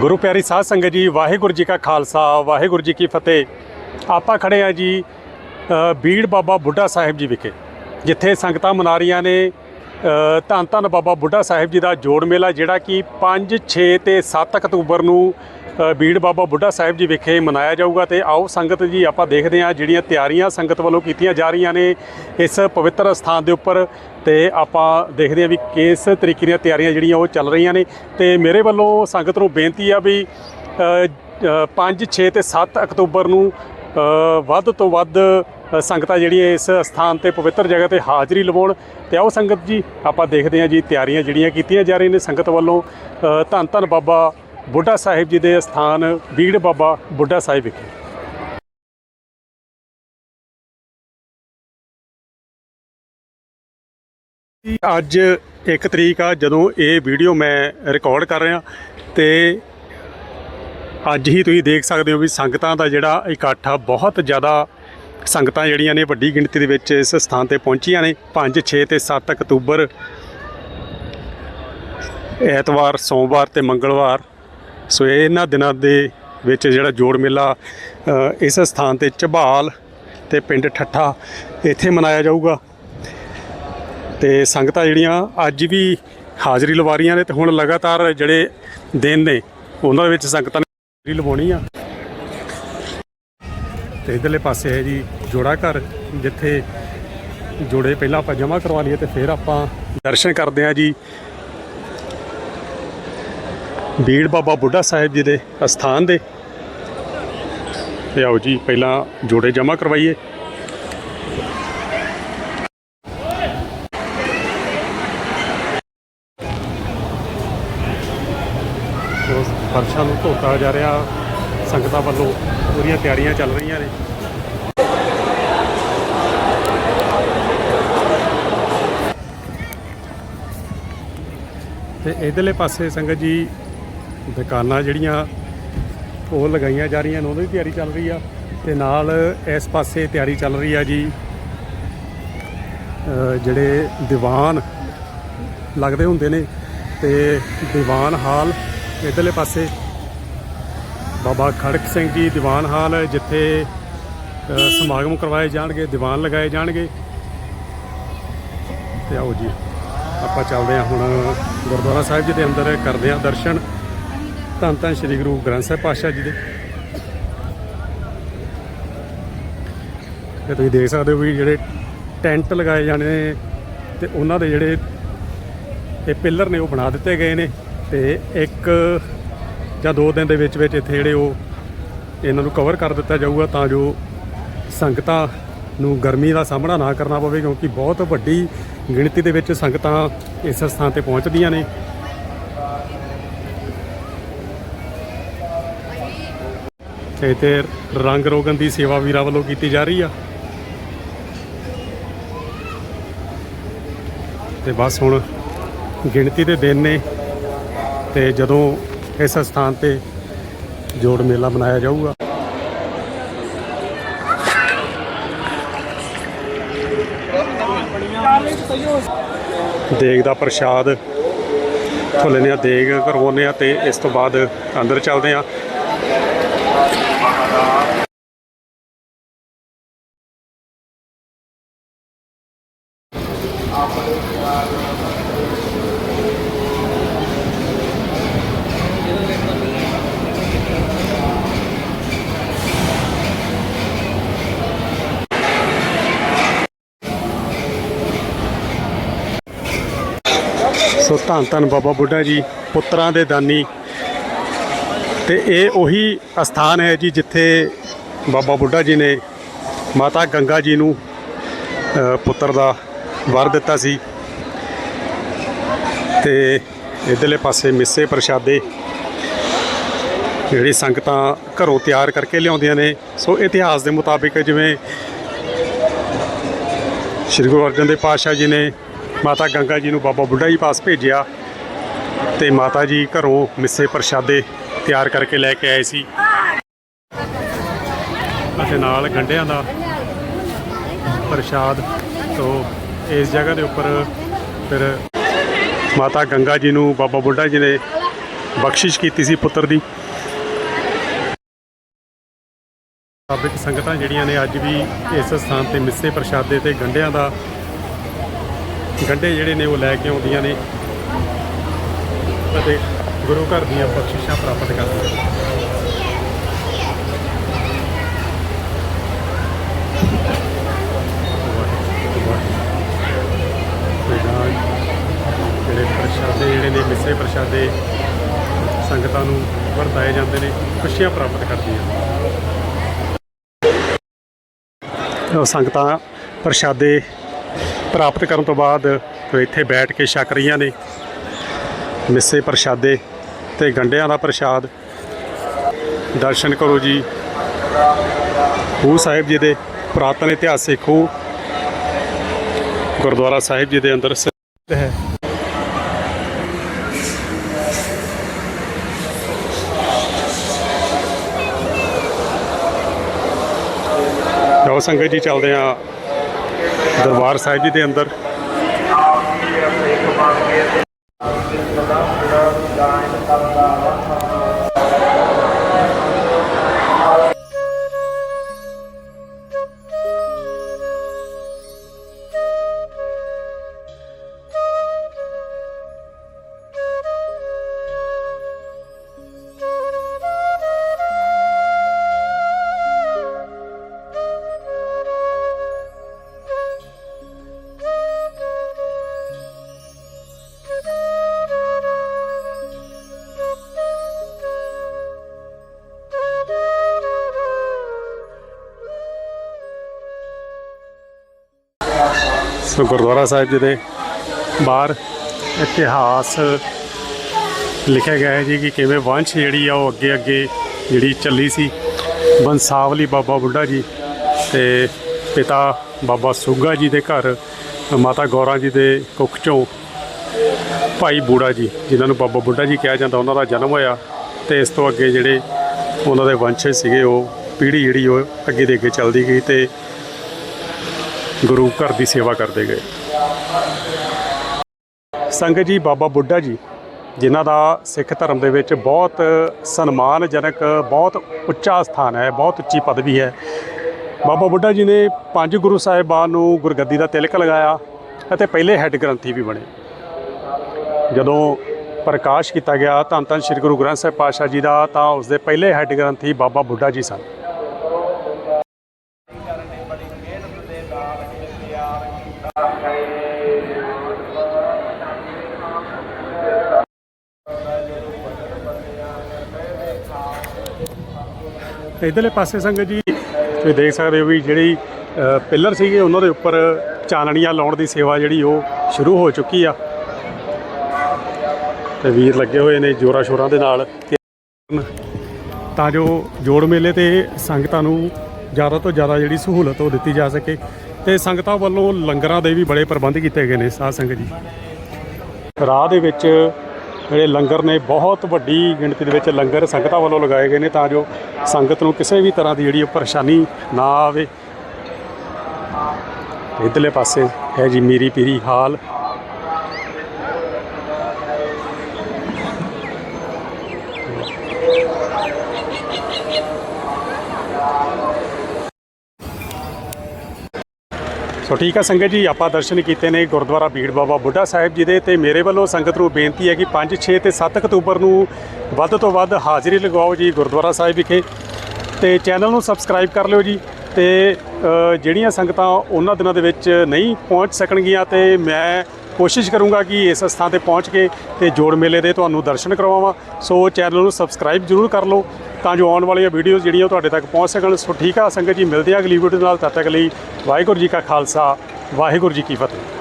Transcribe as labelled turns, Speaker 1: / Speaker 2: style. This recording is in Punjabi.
Speaker 1: ਗੁਰੂ ਪਿਆਰੀ ਸਾਧ ਸੰਗਤ ਜੀ, ਵਾਹਿਗੁਰੂ ਜੀ ਕਾ ਖਾਲਸਾ, ਵਾਹਿਗੁਰੂ ਜੀ ਕੀ ਫਤਿਹ। ਆਪਾਂ ਖੜੇ ਆ ਜੀ ਬੀੜ ਬਾਬਾ ਬੁੱਢਾ ਸਾਹਿਬ ਜੀ ਵਿਖੇ, ਜਿੱਥੇ ਸੰਗਤਾਂ ਮਨਾਰੀਆਂ ਨੇ ਧੰਨ ਧੰਨ ਬਾਬਾ ਬੁੱਢਾ ਸਾਹਿਬ ਜੀ ਦਾ ਜੋੜ ਮੇਲਾ, ਜਿਹੜਾ ਕਿ 5 6 ਤੇ 7 ਅਕਤੂਬਰ ਨੂੰ ਬੀੜ ਬਾਬਾ ਬੁੱਢਾ ਸਾਹਿਬ ਜੀ ਵਿਖੇ ਮਨਾਇਆ ਜਾਊਗਾ ਤੇ ਆਓ ਸੰਗਤ ਜੀ ਆਪਾਂ ਦੇਖਦੇ ਹਾਂ ਜਿਹੜੀਆਂ ਤਿਆਰੀਆਂ ਸੰਗਤ ਵੱਲੋਂ ਕੀਤੀਆਂ ਜਾ ਰਹੀਆਂ ਨੇ ਇਸ ਪਵਿੱਤਰ ਸਥਾਨ ਦੇ ਉੱਪਰ ਤੇ ਆਪਾਂ ਦੇਖਦੇ ਹਾਂ ਵੀ ਕਿਸ ਤਰੀਕੇ ਦੀਆਂ ਤਿਆਰੀਆਂ ਜਿਹੜੀਆਂ ਉਹ ਚੱਲ ਰਹੀਆਂ ਨੇ ਤੇ ਮੇਰੇ ਵੱਲੋਂ ਸੰਗਤ ਨੂੰ ਬੇਨਤੀ ਆ ਵੀ 5 6 ਤੇ 7 ਅਕਤੂਬਰ ਨੂੰ ਵੱਧ ਤੋਂ ਵੱਧ ਸੰਗਤਾਂ ਜਿਹੜੀਆਂ ਇਸ ਸਥਾਨ ਤੇ ਪਵਿੱਤਰ ਜਗ੍ਹਾ ਤੇ ਹਾਜ਼ਰੀ ਲਵਾਉਣ ਤੇ ਆਓ ਸੰਗਤ ਜੀ ਆਪਾਂ ਦੇਖਦੇ ਹਾਂ ਜੀ ਤਿਆਰੀਆਂ ਜਿਹੜੀਆਂ ਕੀਤੀਆਂ ਜਾ ਰਹੀਆਂ ਨੇ ਸੰਗਤ ਵੱਲੋਂ ਧੰਨ ਧੰਨ ਬਾਬਾ ਬੁੱਢਾ ਸਾਹਿਬ ਜੀ ਦੇ ਸਥਾਨ ਬੀੜ ਬਾਬਾ ਬੁੱਢਾ ਸਾਹਿਬ ਵਿਖੇ। ਅੱਜ ਇੱਕ ਤਰੀਕ ਆ, ਜਦੋਂ ਇਹ ਵੀਡੀਓ ਮੈਂ ਰਿਕਾਰਡ ਕਰ ਰਿਹਾ ਤੇ ਅੱਜ ਹੀ ਤੁਸੀਂ ਦੇਖ ਸਕਦੇ ਹੋ ਵੀ ਸੰਗਤਾਂ ਦਾ ਜਿਹੜਾ ਇਕੱਠ ਆ, ਬਹੁਤ ਜ਼ਿਆਦਾ ਸੰਗਤਾਂ ਜਿਹੜੀਆਂ ਨੇ ਵੱਡੀ ਗਿਣਤੀ ਦੇ ਵਿੱਚ ਇਸ ਸਥਾਨ ਤੇ ਪਹੁੰਚੀਆਂ ਨੇ। 5 6 ਤੇ 7 ਅਕਤੂਬਰ, ਐਤਵਾਰ, ਸੋਮਵਾਰ ਤੇ ਮੰਗਲਵਾਰ ਸੋ ਇਹਨਾਂ ਦਿਨਾਂ ਦੇ ਵਿੱਚ ਜਿਹੜਾ ਜੋੜ ਮੇਲਾ ਇਸ ਸਥਾਨ ਤੇ ਝਬਾਲ ਤੇ ਪਿੰਡ ਠੱਠਾ ਇੱਥੇ ਮਨਾਇਆ ਜਾਊਗਾ। ਤੇ ਸੰਗਤਾਂ ਜਿਹੜੀਆਂ ਅੱਜ ਵੀ ਹਾਜ਼ਰੀ ਲਵਾ ਰਹੀਆਂ ਨੇ ਤੇ ਹੁਣ ਲਗਾਤਾਰ ਜਿਹੜੇ ਦਿਨ ਨੇ, ਉਹਨਾਂ ਦੇ ਵਿੱਚ ਸੰਗਤਾਂ ਨੇ ਹਾਜ਼ਰੀ ਲਵਾਉਣੀ ਆ। ਤੇ ਇਧਰਲੇ ਪਾਸੇ ਹੈ ਜੀ ਜੋੜਾ ਘਰ, ਜਿੱਥੇ ਜੋੜੇ ਪਹਿਲਾਂ ਆਪਾਂ ਜਮ੍ਹਾਂ ਕਰਵਾ ਲਈਏ ਤੇ ਫਿਰ ਆਪਾਂ ਦਰਸ਼ਨ ਕਰਦੇ ਆ ਜੀ। ਬੀੜ ਬਾਬਾ ਬੁੱਢਾ ਸਾਹਿਬ ਜੀ ਦੇ ਅਸਥਾਨ ਦੇ। ਤੇ ਆਓ ਜੀ, ਪਹਿਲਾਂ ਜੋੜੇ ਜਮ੍ਹਾਂ ਕਰਵਾਈਏ। ਉਸ ਫਰਸ਼ਾਂ ਨੂੰ ਧੋਤਾ ਜਾ ਰਿਹਾ, ਸੰਗਤਾਂ ਵੱਲੋਂ ਪੂਰੀਆਂ ਤਿਆਰੀਆਂ ਚੱਲ ਰਹੀਆਂ ਨੇ। ਤੇ ਇਧਰਲੇ ਪਾਸੇ ਸੰਗਤ ਜੀ ਦੁਕਾਨਾਂ ਜਿਹੜੀਆਂ ਉਹ ਲਗਾਈਆਂ ਜਾ ਰਹੀਆਂ ਨੇ, ਉਹਦੀ ਤਿਆਰੀ ਚੱਲ ਰਹੀ ਆ ਤੇ ਨਾਲ ਇਸ ਪਾਸੇ ਤਿਆਰੀ ਚੱਲ ਰਹੀ ਆ ਜੀ। ਜਿਹੜੇ ਦੀਵਾਨ ਲੱਗਦੇ ਹੁੰਦੇ ਨੇ ਤੇ ਦੀਵਾਨ ਹਾਲ ਇਧਰਲੇ ਪਾਸੇ। ਬਾਬਾ ਖੜਕ ਸਿੰਘ ਜੀ ਦੀਵਾਨ ਹਾਲ ਜਿੱਥੇ ਸਮਾਗਮ ਕਰਵਾਏ ਜਾਣਗੇ, ਦੀਵਾਨ ਲਗਾਏ ਜਾਣਗੇ। ਤੇ ਆਓ ਜੀ, ਆਪਾਂ ਚੱਲਦੇ ਹਾਂ ਹੁਣ ਗੁਰਦੁਆਰਾ ਸਾਹਿਬ ਜੀ ਦੇ ਅੰਦਰ ਕਰਦੇ ਹਾਂ ਦਰਸ਼ਨ। ਧੰਨ ਧੰਨ ਸ੍ਰੀ ਗੁਰੂ ਗ੍ਰੰਥ ਸਾਹਿਬ ਪਾਤਸ਼ਾਹ ਜੀ ਦੇ। ਤੇ ਤੁਸੀਂ ਦੇਖ ਸਕਦੇ ਹੋ ਵੀ ਜਿਹੜੇ ਟੈਂਟ ਲਗਾਏ ਜਾਣੇ ਨੇ ਤੇ ਉਹਨਾਂ ਦੇ ਜਿਹੜੇ ਇਹ ਪਿੱਲਰ ਨੇ ਉਹ ਬਣਾ ਦਿੱਤੇ ਗਏ ਨੇ ਤੇ ਇੱਕ ਜਾਂ ਦੋ ਦਿਨ ਦੇ ਵਿੱਚ ਵਿੱਚ ਇੱਥੇ ਜਿਹੜੇ ਉਹ ਇਹਨਾਂ ਨੂੰ ਕਵਰ ਕਰ ਦਿੱਤਾ ਜਾਊਗਾ ਤਾਂ ਜੋ ਸੰਗਤਾਂ ਨੂੰ ਗਰਮੀ ਦਾ ਸਾਹਮਣਾ ਨਾ ਕਰਨਾ ਪਵੇ ਕਿਉਂਕਿ ਬਹੁਤ ਵੱਡੀ ਗਿਣਤੀ ਦੇ ਵਿੱਚ ਸੰਗਤਾਂ ਇਸ ਸਥਾਨ ਤੇ ਪਹੁੰਚਦੀਆਂ ਨੇ। ਤੇ ਤੇ ਰੰਗ ਰੋਗਨ ਦੀ ਸੇਵਾ ਵੀਰਾਂ ਵੱਲੋਂ ਕੀਤੀ ਜਾ ਰਹੀ ਆ। ਤੇ ਬਸ ਹੁਣ ਗਿਣਤੀ ਦੇ ਦਿਨ ਨੇ ਤੇ ਜਦੋਂ ਇਸ ਸਥਾਨ ਤੇ ਜੋੜ ਮੇਲਾ ਮਨਾਇਆ ਜਾਊਗਾ। ਦੇਗ ਦਾ ਪ੍ਰਸ਼ਾਦ ਇੱਥੋਂ ਲੈਂਦੇ ਆ ਦੇਗ ਕਰਵਾਉਂਦੇ ਆ ਤੇ ਇਸ ਤੋਂ ਬਾਅਦ ਅੰਦਰ ਚੱਲਦੇ ਆ। ਸੋ ਧੰਨ ਧੰਨ ਬਾਬਾ ਬੁੱਢਾ ਜੀ, ਪੁੱਤਰਾਂ ਦੇ ਦਾਨੀ। ਤੇ ਇਹ ਉਹੀ ਅਸਥਾਨ ਹੈ ਜੀ ਜਿੱਥੇ ਬਾਬਾ ਬੁੱਢਾ ਜੀ ਨੇ ਮਾਤਾ ਗੰਗਾ ਜੀ ਨੂੰ ਪੁੱਤਰ ਦਾ ਵਰ ਦਿੱਤਾ ਸੀ। ਤੇ ਇਧਰਲੇ ਪਾਸੇ ਮਿੱਸੇ ਪ੍ਰਸ਼ਾਦੇ ਜਿਹੜੀ ਸੰਗਤਾਂ ਘਰੋਂ ਤਿਆਰ ਕਰਕੇ ਲਿਆਉਂਦੀਆਂ ਨੇ। ਸੋ ਇਤਿਹਾਸ ਦੇ ਮੁਤਾਬਿਕ ਜਿਵੇਂ ਸ਼੍ਰੀ ਗੁਰੂ ਅਰਜਨ ਦੇਵ ਪਾਤਸ਼ਾਹ ਜੀ ਨੇ ਮਾਤਾ ਗੰਗਾ ਜੀ ਨੂੰ ਬਾਬਾ ਬੁੱਢਾ ਜੀ ਪਾਸ ਭੇਜਿਆ ਤੇ ਮਾਤਾ ਜੀ ਘਰੋਂ ਮਿੱਸੇ ਪ੍ਰਸ਼ਾਦੇ ਤਿਆਰ ਕਰਕੇ ਲੈ ਕੇ ਆਏ ਸੀ। ਅਤੇ ਨਾਲ ਗੰਢਿਆਂ ਦਾ ਪ੍ਰਸ਼ਾਦ ਤੋਂ ਇਸ ਜਗ੍ਹਾ ਦੇ ਉੱਪਰ ਫਿਰ ਮਾਤਾ ਗੰਗਾ ਜੀ ਨੂੰ ਬਾਬਾ ਬੁੱਢਾ ਜੀ ਨੇ ਬਖਸ਼ਿਸ਼ ਕੀਤੀ ਸੀ ਪੁੱਤਰ ਦੀ। ਸਾਬਿਕ ਸੰਗਤਾਂ ਜਿਹੜੀਆਂ ਨੇ ਅੱਜ ਵੀ ਇਸ ਸਥਾਨ ਤੇ ਮਿੱਸੇ ਪ੍ਰਸ਼ਾਦੇ ਤੇ ਗੰਢਿਆਂ ਦਾ ਗੰਢੇ ਜਿਹੜੇ ਨੇ ਉਹ ਲੈ ਕੇ ਆਉਂਦੀਆਂ ਨੇ ਅਤੇ ਗੁਰੂ ਘਰ ਦੀਆਂ ਬਖਸ਼ਿਸ਼ਾਂ ਪ੍ਰਾਪਤ ਕਰਦੀਆਂ ਨੇ ਵਾਹਿਗੁਰੂ, ਵਾਹਿਗੁਰੂ। ਤੇ ਨਾਲ ਜਿਹੜੇ ਪ੍ਰਸ਼ਾਦੇ ਜਿਹੜੇ ਨੇ ਮਿੱਸੇ ਪ੍ਰਸ਼ਾਦੇ ਸੰਗਤਾਂ ਨੂੰ ਵਰਤਾਏ ਜਾਂਦੇ ਨੇ, ਖੁਸ਼ੀਆਂ ਪ੍ਰਾਪਤ ਕਰਦੀਆਂ ਸੰਗਤਾਂ ਪ੍ਰਸ਼ਾਦੇ ਪ੍ਰਾਪਤ ਕਰਨ ਤੋਂ ਬਾਅਦ ਇੱਥੇ ਬੈਠ ਕੇ ਛਕ ਰਹੀਆਂ ਨੇ। ਮਿੱਸੇ ਪ੍ਰਸ਼ਾਦੇ ਤੇ ਗੰਡਿਆਂ ਦਾ ਪ੍ਰਸ਼ਾਦ। ਦਰਸ਼ਨ ਕਰੋ ਜੀ। ਖੂਹ ਸਾਹਿਬ ਜੀ ਦੇ ਪੁਰਾਤਨ ਇਤਿਹਾਸਿਕ ਖੂਹ ਗੁਰਦੁਆਰਾ ਸਾਹਿਬ ਜੀ ਦੇ ਅੰਦਰ ਸਥਿਤ ਹੈ। ਲਓ ਸੰਗਤ ਜੀ ਚੱਲਦੇ ਆ ਦਰਬਾਰ ਸਾਹਿਬ ਜੀ ਦੇ ਅੰਦਰ। ਸੋ ਗੁਰਦੁਆਰਾ ਸਾਹਿਬ ਜੀ ਦੇ ਬਾਹਰ ਇਤਿਹਾਸ ਲਿਖਿਆ ਗਿਆ ਹੈ ਜੀ ਕਿ ਕਿਵੇਂ ਵੰਸ਼ ਜਿਹੜੀ ਆ ਉਹ ਅੱਗੇ ਅੱਗੇ ਜਿਹੜੀ ਚੱਲੀ ਸੀ। ਬੰਸਾਵਲੀ ਬਾਬਾ ਬੁੱਢਾ ਜੀ ਤੇ ਪਿਤਾ ਬਾਬਾ ਸੁੱਗਾ ਜੀ ਦੇ ਘਰ, ਮਾਤਾ ਗੌਰਾ ਜੀ ਦੇ ਕੁੱਖ ਚੋਂ ਭਾਈ ਬੂੜਾ ਜੀ, ਜਿਨ੍ਹਾਂ ਨੂੰ ਬਾਬਾ ਬੁੱਢਾ ਜੀ ਕਿਹਾ ਜਾਂਦਾ, ਉਹਨਾਂ ਦਾ ਜਨਮ ਹੋਇਆ ਤੇ ਇਸ ਤੋਂ ਅੱਗੇ ਜਿਹੜੇ ਉਹਨਾਂ ਦੇ ਵੰਸ਼ ਸੀਗੇ, ਉਹ ਪੀੜ੍ਹੀ ਜਿਹੜੀ ਉਹ ਅੱਗੇ ਦੇ ਅੱਗੇ ਚੱਲਦੀ ਗਈ ਤੇ ਗੁਰੂ ਘਰ ਦੀ ਸੇਵਾ ਕਰਦੇ ਗਏ। ਸੰਗਤ ਜੀ, ਬਾਬਾ ਬੁੱਢਾ ਜੀ, ਜਿਨ੍ਹਾਂ ਦਾ ਸਿੱਖ ਧਰਮ ਦੇ ਵਿੱਚ ਬਹੁਤ ਸਨਮਾਨਜਨਕ, ਬਹੁਤ ਉੱਚਾ ਸਥਾਨ ਹੈ, ਬਹੁਤ ਉੱਚੀ ਪਦਵੀ ਹੈ। ਬਾਬਾ ਬੁੱਢਾ ਜੀ ਨੇ ਪੰਜ ਗੁਰੂ ਸਾਹਿਬਾਨ ਨੂੰ ਗੁਰਗੱਦੀ ਦਾ ਤਿਲਕ ਲਗਾਇਆ ਅਤੇ ਪਹਿਲੇ ਹੈੱਡ ਗ੍ਰੰਥੀ ਵੀ ਬਣੇ। ਜਦੋਂ ਪ੍ਰਕਾਸ਼ ਕੀਤਾ ਗਿਆ ਧੰਨ ਧੰਨ ਸ੍ਰੀ ਗੁਰੂ ਗ੍ਰੰਥ ਸਾਹਿਬ ਪਾਤਸ਼ਾਹ ਜੀ ਦਾ, ਤਾਂ ਉਸ ਦੇ ਪਹਿਲੇ ਹੈੱਡ ਗ੍ਰੰਥੀ ਬਾਬਾ ਬੁੱਢਾ ਜੀ ਸਨ। ਇਧਰਲੇ ਪਾਸੇ ਸੰਗਤ ਜੀ, ਤੁਸੀਂ ਦੇਖ ਸਕਦੇ ਹੋ ਵੀ ਜਿਹੜੀ ਪਿੱਲਰ ਸੀਗੇ, ਉਹਨਾਂ ਦੇ ਉੱਪਰ ਚਾਨਣੀਆਂ ਲਾਉਣ ਦੀ ਸੇਵਾ ਜਿਹੜੀ ਉਹ ਸ਼ੁਰੂ ਹੋ ਚੁੱਕੀ ਆ। ਤੇ ਵੀਰ ਲੱਗੇ ਹੋਏ ਨੇ ਜੋਰਾ ਸ਼ੋਰਾਂ ਦੇ ਨਾਲ। ਤਾਂ ਜੋ ਜੋੜ ਮੇਲੇ ਤੇ ਸੰਗਤਾਂ ਨੂੰ ਜ਼ਿਆਦਾ ਤੋਂ ਜ਼ਿਆਦਾ ਜਿਹੜੀ ਸਹੂਲਤ ਉਹ ਦਿੱਤੀ ਜਾ ਸਕੇ। ਤੇ ਸੰਗਤਾਂ ਵੱਲੋਂ ਲੰਗਰਾਂ ਦੇ ਵੀ ਬੜੇ ਪ੍ਰਬੰਧ ਕੀਤੇ ਗਏ ਨੇ ਸਾਧ ਸੰਗਤ ਜੀ। ਰਾਹ ਦੇ ਵਿੱਚ ਜਿਹੜੇ ਲੰਗਰ ਨੇ, ਬਹੁਤ ਵੱਡੀ ਗਿਣਤੀ ਦੇ ਵਿੱਚ ਲੰਗਰ ਸੰਗਤਾਂ ਵੱਲੋਂ ਲਗਾਏ ਗਏ ਨੇ ਤਾਂ ਜੋ ਸੰਗਤ ਨੂੰ ਕਿਸੇ ਵੀ ਤਰ੍ਹਾਂ ਦੀ ਜਿਹੜੀ ਉਹ ਪਰੇਸ਼ਾਨੀ ਨਾ ਆਵੇ। ਇਧਰਲੇ ਪਾਸੇ ਹੈ ਜੀ ਮੀਰੀ ਪੀਰੀ ਹਾਲ। ਸੋ ਠੀਕ ਆ ਸੰਗਤ ਜੀ, ਆਪਾਂ ਦਰਸ਼ਨ ਕੀਤੇ ਨੇ ਗੁਰਦੁਆਰਾ ਬੀੜ ਬਾਬਾ ਬੁੱਢਾ ਸਾਹਿਬ ਜੀ ਦੇ ਤੇ ਮੇਰੇ ਵੱਲੋਂ ਸੰਗਤ ਨੂੰ ਬੇਨਤੀ ਹੈ ਕਿ 5 6 ਤੇ 7 ਅਕਤੂਬਰ ਨੂੰ ਵੱਧ ਤੋਂ ਵੱਧ ਹਾਜ਼ਰੀ ਲਗਾਓ ਜੀ ਗੁਰਦੁਆਰਾ ਸਾਹਿਬ ਵਿਖੇ ਤੇ ਚੈਨਲ ਨੂੰ ਸਬਸਕ੍ਰਾਈਬ ਕਰ ਲਿਓ ਜੀ ਤੇ ਜਿਹੜੀਆਂ ਸੰਗਤਾਂ ਉਹਨਾਂ ਦਿਨਾਂ ਦੇ ਵਿੱਚ ਨਹੀਂ ਪਹੁੰਚ ਸਕਣਗੀਆਂ ਤੇ ਮੈਂ ਕੋਸ਼ਿਸ਼ ਕਰੂੰਗਾ ਕਿ ਇਸ ਸਥਾਨ ਤੇ ਪਹੁੰਚ ਕੇ ਤੇ ਜੋੜ ਮੇਲੇ ਦੇ ਤੁਹਾਨੂੰ ਦਰਸ਼ਨ ਕਰਵਾਵਾਂ। ਸੋ ਚੈਨਲ ਨੂੰ ਸਬਸਕ੍ਰਾਈਬ ਜ਼ਰੂਰ ਕਰ ਲਓ ਤਾਂ ਜੋ ਆਉਣ ਵਾਲੀਆਂ ਵੀਡੀਓਜ਼ ਜਿਹੜੀਆਂ ਉਹ ਤੁਹਾਡੇ ਤੱਕ ਪਹੁੰਚ ਸਕਣ। ਸੋ ਠੀਕ ਆ, ਸੰਗਤ ਜੀ, ਮਿਲਦੇ ਆ ਅਗਲੀ ਵੀਡੀਓ ਨਾਲ। ਤਦ ਤੱਕ ਲਈ ਵਾਹਿਗੁਰੂ ਜੀ ਕਾ ਖਾਲਸਾ, ਵਾਹਿਗੁਰੂ ਜੀ ਕੀ ਫਤਿਹ।